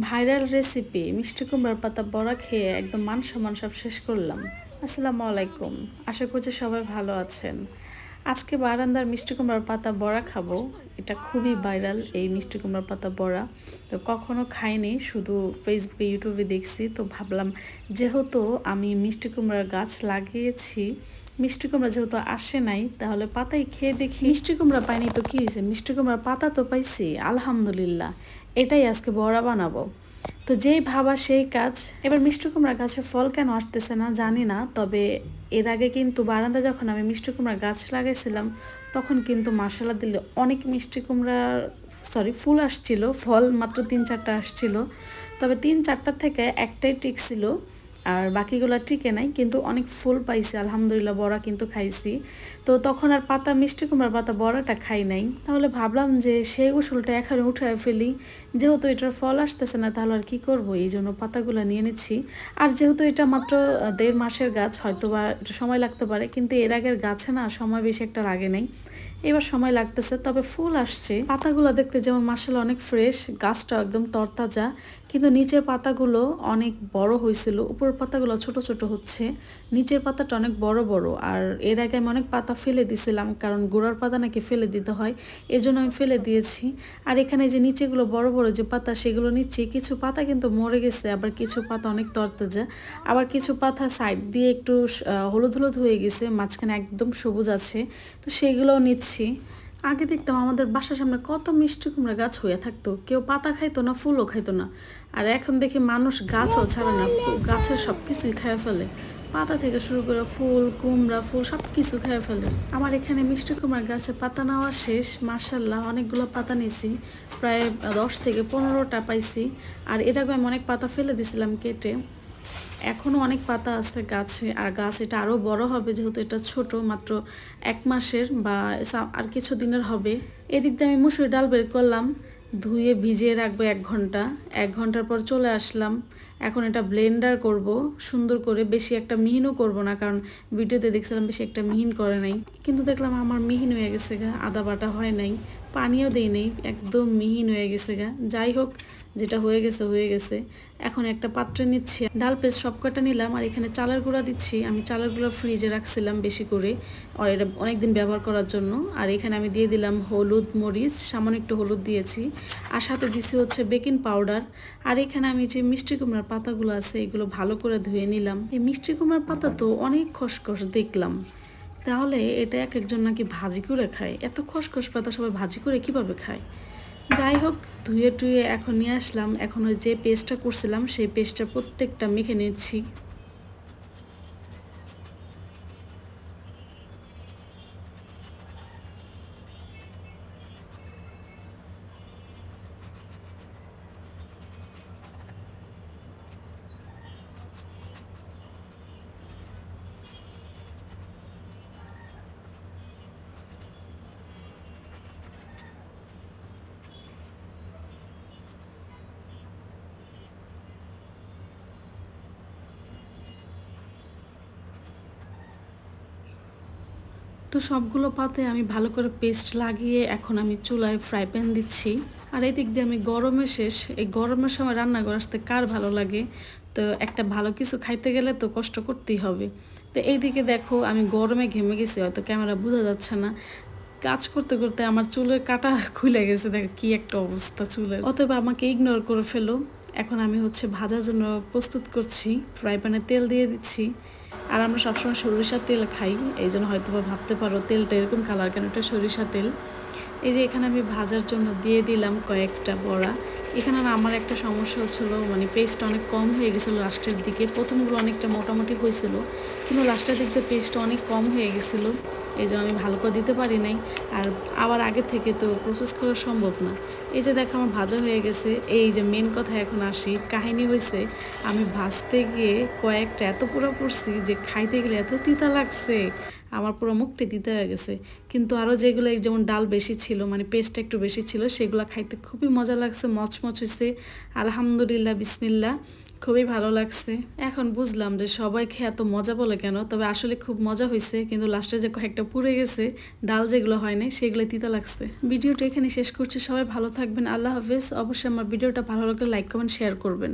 Viral recipe মিষ্টি কুমড়ার পাতা বড়া খেয়ে একদম মান সম্মান সব শেষ করলাম। আসসালামু আলাইকুম। আশা করছি সবাই ভালো আছেন। আজকে বারান্দার মিষ্টি কুমড়ার পাতা বড়া খাব। এটা খুবই ভাইরাল, এই মিষ্টি কুমড়ার পাতা বড়া। তো কখনো খাইনি, শুধু ফেসবুকে ইউটিউবে দেখছি। তো ভাবলাম, যেহেতু আমি মিষ্টি কুমড়ার গাছ লাগিয়েছি, মিষ্টি কুমড়া যেহেতু আসে নাই, তাহলে পাতাই খেয়ে দেখি। মিষ্টি কুমড়া পাইনি তো কী হয়েছে মিষ্টি কুমড়ার পাতা তো পাইছি, আলহামদুলিল্লাহ। এটাই আজকে বড়া বানাবো। তো যেই ভাবা সেই কাজ। এবার মিষ্টি কুমড়া গাছে ফল কেন আসতেছে না জানি না, তবে এর আগে কিন্তু বারান্দা যখন আমি মিষ্টি কুমড়া গাছ লাগাইছিলাম, তখন কিন্তু মশলা দিলে অনেক মিষ্টি কুমড়ার সরি ফুল আসছিল, ফল মাত্র তিন চারটা আসছিল। তবে তিন চারটার থেকে একটাই টিকছিল আর বাকিগুলো টিকে নাই, কিন্তু অনেক ফুল পাইছি, আলহামদুলিল্লাহ বড়া কিন্তু খাইছি। তো তখন আর পাতা, মিষ্টি কুমড়ার পাতা বড়াটা খাই নাই। তাহলে ভাবলাম যে সেই উসুলটা এখানে উঠায় ফেলি। যেহেতু এটার ফল আসতেছে না, তাহলে আর কি করব? এই জন্য পাতাগুলো নিয়ে নিচ্ছি। আর যেহেতু এটা মাত্র দেড় মাসের গাছ হয়তো বা সময় লাগতে পারে, কিন্তু এর আগের গাছে না সময় বেশি একটা লাগে নাই। এবার সময় লাগতেছে, তবে ফুল আসছে। পাতাগুলো দেখতে যেমন মাসাল অনেক ফ্রেশ গাছটা একদম তরতাজা। কিন্তু নিচের পাতাগুলো অনেক বড় হয়েছিল উপরের পাতাগুলো ছোট ছোট হচ্ছে। নিচের পাতাটা অনেক বড় বড়, আর এর আগে আমি অনেক পাতা ফেলে দিছিলাম, কারণ গোড়ার পাতা নাকি ফেলে দিতে হয় এই জন্য আমি ফেলে দিয়েছি। আর এখানে যে নিচেগুলো বড় বড় যে পাতা, সেগুলো নিচ্ছি। কিছু পাতা কিন্তু মরে গেছে, আবার কিছু পাতা অনেক তরতাজা। আবার কিছু পাতা সাইড দিয়ে একটু হলুদ হলুদ হয়ে গেছে, মাঝখানে একদম সবুজ আছে। তো সেগুলোও নিচ্ছি। আগে দেখতাম আমাদের বাসার সামনে কত মিষ্টি কুমড়া গাছ হয়ে থাকতো। কেউ পাতা খাইতো না, ফুলও খাইতো না। আর এখন দেখি মানুষ গাছও ছাড়ে না গাছের সব কিছুই খেয়ে ফেলে। পাতা থেকে শুরু করে ফুল, কুমড়া, ফুল সব কিছু খেয়ে ফেলে। আমার এখানে মিষ্টি কুমড়ার গাছে পাতা নেওয়া শেষ। মার্শাল্লাহ অনেকগুলো পাতা নিছি প্রায় দশ থেকে পনেরোটা পাইছি। আর এটাকে আমি অনেক পাতা ফেলে দিছিলাম কেটে। এখনও অনেক পাতা আছে গাছে, আর গাছ এটা আরও বড় হবে যেহেতু এটা ছোট, মাত্র এক মাসের বা আর কিছু দিনের হবে। এদিক দিয়ে আমি মুসুরি ডাল বের করলাম, ধুয়ে ভিজিয়ে রাখব এক ঘণ্টা। এক ঘণ্টার পর চলে আসলাম। এখন এটা ব্লেন্ডার করব, সুন্দর করে বেশি একটা মিহিনও করব না, কারণ ভিডিওতে দেখছিলাম বেশি একটা মিহিন করে নাই। কিন্তু দেখলাম আমার মিহিন হয়ে গেছে গা, আদা বাটা হয় নাই, পানিও দেই নেই, একদম মিহিন হয়ে গেছে গা। যাই হোক যেটা হয়ে গেছে হয়ে গেছে। এখন একটা পাত্রে নিচ্ছি। ডাল পেস্ট সব কটা নিলাম আর এখানে চালের গুঁড়া দিচ্ছি। আমি চালের গুঁড়া ফ্রিজে রাখছিলাম বেশি করে, আর এটা অনেকদিন ব্যবহার করার জন্য। আর এখানে আমি দিয়ে দিলাম হলুদ মরিচ, সামান্য একটু হলুদ দিয়েছি। আর সাথে দিচ্ছি হচ্ছে বেকিং পাউডার। আর এখানে আমি যে মিষ্টি কুমড়ার পাতাগুলো আছে, এগুলো ভালো করে ধুয়ে নিলাম। এই মিষ্টি কুমড়ার পাতা তো অনেক খসখস দেখলাম। তাহলে এটা এক একজন নাকি ভাজি করে খায়? এত খসখস পাতা সবাই ভাজি করে কীভাবে খায়? যাই হোক, ধুয়ে টুয়ে এখন নিয়ে আসলাম। এখনও যে পেস্টটা করছিলাম, সেই পেস্টটা প্রত্যেকটা মেখে নিচ্ছি। তো সবগুলো পাতে আমি ভালো করে পেস্ট লাগিয়ে এখন আমি চুলায় ফ্রাই প্যান দিচ্ছি। আর এই দিক দিয়ে আমি গরমে শেষ। এই গরমের সময় রান্না আসতে কার ভালো লাগে? তো একটা ভালো কিছু খাইতে গেলে তো কষ্ট করতেই হবে। তো এই দিকে দেখো আমি গরমে ঘেমে গেছি, হয়তো ক্যামেরা বোঝা যাচ্ছে না। কাজ করতে করতে আমার চুলের কাটা খুলে গেছে, দেখো কি একটা অবস্থা চুলের। অথবা আমাকে ইগনোর করে ফেলো। এখন আমি হচ্ছে ভাজার জন্য প্রস্তুত করছি। ফ্রাই প্যানে তেল দিয়ে দিচ্ছি। আর আমরা সবসময় সরিষার তেল খাই, এই জন্য হয়তো বা ভাবতে পারো তেলটা এরকম কালার কেন? এটা সরিষা তেল। এই যে এখানে আমি ভাজার জন্য দিয়ে দিলাম কয়েকটা বড়া। এখানে আমার একটা সমস্যা হচ্ছিল মানে পেস্ট অনেক কম হয়ে গেছিল লাস্টের দিকে। প্রথমগুলো অনেকটা মোটামুটি হয়েছিল, কিন্তু লাস্টের দিক দিয়ে পেস্টটা অনেক কম হয়ে গেছিল। এই জন্য আমি ভালো করে দিতে পারি নাই, আর আবার আগে থেকে তো প্রসেস করা সম্ভব না। এই যে দেখো আমার ভাজা হয়ে গেছে, এই যে মেন কথা এখন আসি, কাহিনী হয়েছে আমি ভাজতে গিয়ে কয়েকটা এত পুরো পড়ছি যে খাইতে গেলে এত তিতা লাগছে, আমার পুরো মুখটি দিতে হয়ে গেছে। কিন্তু আরও যেগুলো যেমন ডাল বেশি ছিল মানে পেস্ট একটু বেশি ছিল, সেগুলো খাইতে খুবই মজা লাগছে, মচমচ হয়েছে আলহামদুলিল্লাহ বিসমিল্লা খুবই ভালো লাগছে। এখন বুঝলাম যে সবাই খেয়ে এত মজা বলে কেন, তবে আসলে খুব মজা হয়েছে কিন্তু লাস্টে যে কয়েকটা পুড়ে গেছে, ডাল যেগুলো হয়নি সেগুলো তিতা লাগছে। ভিডিওটা এখানে শেষ করছি, সবাই ভালো থাকবেন, আল্লাহ হাফেজ। অবশ্যই আমার ভিডিওটা ভালো লাগলে লাইক, কমেন্ট, শেয়ার করবেন।